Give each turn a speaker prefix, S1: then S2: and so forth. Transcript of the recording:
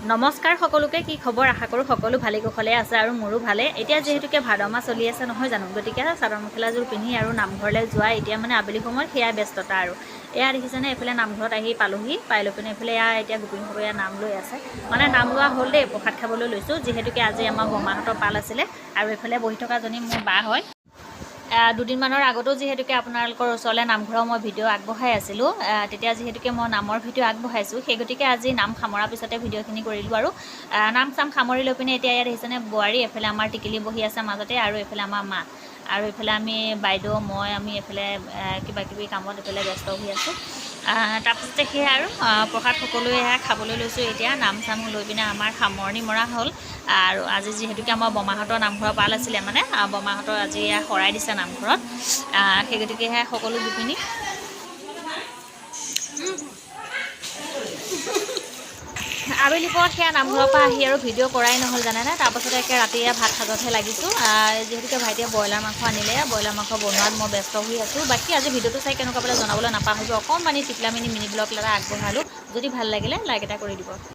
S1: নমস্কাৰ সকলোকে কি খবৰ? আশা কৰোঁ সকলো ভালে কুশলে আছে আৰু মোৰো ভালে। এতিয়া যিহেতুকে ভাদ মাহ চলি আছে নহয় জানো? গতিকে চাদৰ মেখেলাযোৰ পিন্ধি আৰু নামঘৰলৈ যোৱা এতিয়া মানে আবেলি সময়ত সেয়াই ব্যস্ততা আৰু। এয়া দেখিছেনে? এইফালে নামঘৰত আহি পালোহি। পাই লৈ পিনে এইফালে এয়া এতিয়া গোপিনীসকলে এয়া নাম লৈ আছে। মানে নাম লোৱা হ'ল দেই প্ৰসাদ খাবলৈ লৈছোঁ। যিহেতুকে আজি আমাৰ বৰমাহঁতৰ পাল আছিলে আৰু এইফালে বহি থকাজনী মোৰ বা হয়। দুদিনমানৰ আগতো যিহেতুকে আপোনালোকৰ ওচৰলৈ নামঘৰৰ মই ভিডিঅ' আগবঢ়াই আছিলোঁ তেতিয়া যিহেতুকে মই নামৰ ভিডিঅ' আগবঢ়াইছোঁ সেই গতিকে আজি নাম সামৰাৰ পিছতে ভিডিঅ'খিনি কৰিলোঁ আৰু নাম চাম সামৰি লৈ পিনে এতিয়া ইয়াত দেখিছেনে বোৱাৰী এইফালে আমাৰ টিকিলি বহি আছে মাজতে আৰু এইফালে আমাৰ মা আৰু এইফালে আমি বাইদেউ মই আমি এইফালে আহ, কিবা কিবি কামত এইফালে ব্যস্ত হৈ আছোঁ। তাৰপিছতে সেয়া আৰু প্ৰসাদ সকলোৱে সেয়া খাবলৈ লৈছোঁ এতিয়া নাম চাম লৈ পিনে আমাৰ সামৰণি মৰা হ'ল। আৰু আজি যিহেতুকে আমাৰ বমাহঁতৰ নামঘৰৰ পাল আছিলে মানে বমাহঁতৰ আজি শৰাই দিছে নামঘৰত। সেই গতিকে সেয়া সকলো গোপিনী। আবেলি পৰত সেয়া নামঘৰৰ পৰা আহি আৰু ভিডিঅ' কৰাই নহ'ল জানেনে? তাৰপাছতে একে ৰাতি এয়া ভাত সাজতহে লাগিছোঁ। যিহেতুকে ভাইটিয়ে ব্ৰইলাৰ মাংস আনিলে ব্ৰইলাৰ মাংস বনোৱাত মই ব্যস্ত হৈ আছোঁ। বাকী আজি ভিডিঅ'টো চাই কেনেকুৱা পালে জনাবলৈ নাপাহৰিব। অকণমানি টিকলামিনি মিনি ব্লগ এটা আগবঢ়ালোঁ। যদি ভাল লাগিলে লাইক এটা কৰি দিব।